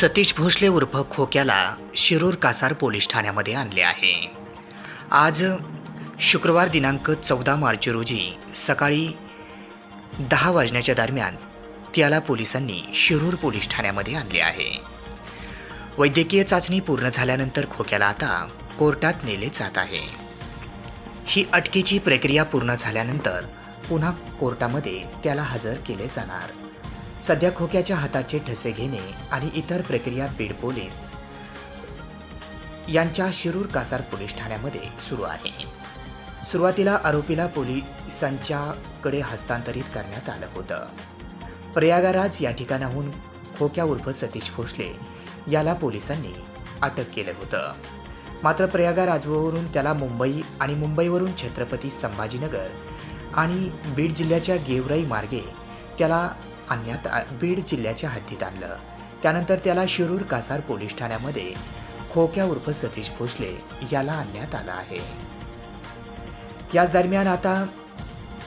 सतीश भोसले उर्फ खोक्याला शिरूर कासार पोलीस ठाण्यामध्ये आणले आहे. आज शुक्रवार दिनांक चौदा मार्च रोजी सकाळी दहा वाजण्याच्या दरम्यान त्याला पोलिसांनी शिरूर पोलीस ठाण्यामध्ये आणले आहे. वैद्यकीय चाचणी पूर्ण झाल्यानंतर खोक्याला आता कोर्टात नेले जात आहे. ही अटकेची प्रक्रिया पूर्ण झाल्यानंतर पुन्हा कोर्टामध्ये त्याला हजर केले जाणार. सध्या खोक्याच्या हाताचे ठसे घेणे आणि इतर प्रक्रिया बीड पोलीस यांच्या शिरूर कासार पोलीस ठाण्यामध्ये सुरू आहे. सुरुवातीला आरोपीला पोलिसांच्याकडे हस्तांतरित करण्यात आलं होतं. प्रयागराज या ठिकाणाहून खोक्या उर्फ सतीश भोसले याला पोलिसांनी अटक केलं होतं. मात्र प्रयागराजवरून त्याला मुंबई आणि मुंबईवरून छत्रपती संभाजीनगर आणि बीड जिल्ह्याच्या गेवराई मार्गे त्याला आणण्यात आ- बीड जिल्ह्याच्या हद्दीत आणलं. त्यानंतर त्याला शिरूर कासार पोलीस ठाण्यामध्ये खोक्या उर्फ सतीश भोसले याला आणण्यात आलं आहे. याच दरम्यान आता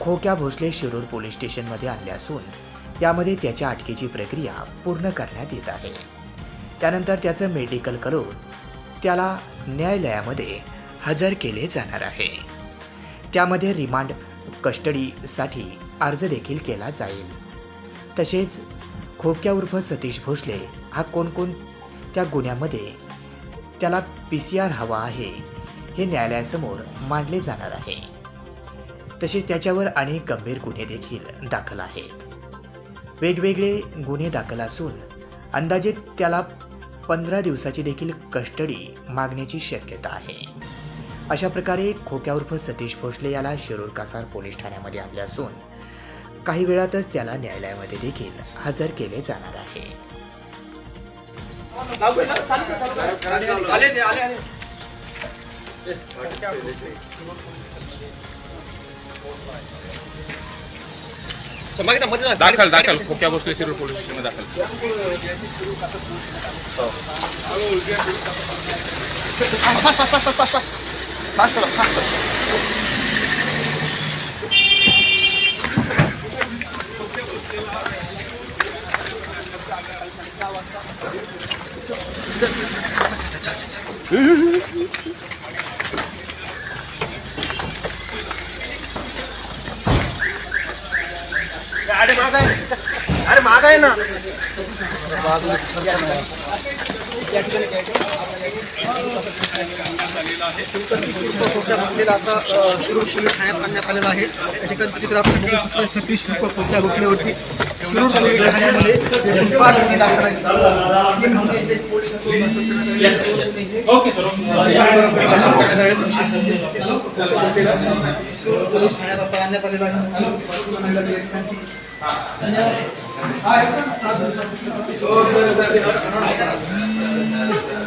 खोक्या भोसले शिरूर पोलीस स्टेशनमध्ये आणले असून त्यामध्ये त्याच्या अटकेची प्रक्रिया पूर्ण करण्यात येत आहे. त्यानंतर त्याचं मेडिकल करून त्याला न्यायालयामध्ये हजर केले जाणार आहे. त्यामध्ये रिमांड कस्टडीसाठी अर्ज देखील केला जाईल. तसेच खोक्या उर्फ सतीश भोसले हा कोणकोणत्या गुन्ह्यामध्ये त्याला पी सी आर हवा आहे हे न्यायालयासमोर मांडले जाणार आहे. तसेच त्याच्यावर अनेक गंभीर गुन्हे देखील दाखल आहेत. वेगवेगळे गुन्हे दाखल असून अंदाजे त्याला पंधरा दिवसाची देखील कस्टडी मागण्याची शक्यता आहे. अशा प्रकारे खोक्या उर्फ सतीश भोसले याला शिरूर कासार पोलीस ठाण्यामध्ये आणले असून काही वेळातच त्याला न्यायालयामध्ये देखील हजर केले जाणार आहे. आले ते आले आले मागे मध्ये दाखल. दाखल खोक्या बसले शिरूर पोलीस स्टेशन दाखल अरे माग आहे अरे माग आहे ना. खोट्या आता शिरूर पोलीस ठाण्यात आणण्यात आलेला आहे. त्या ठिकाणी आपण बघू शकतो सतीश रुपये खोट्या शिरूर पोलीस दाखल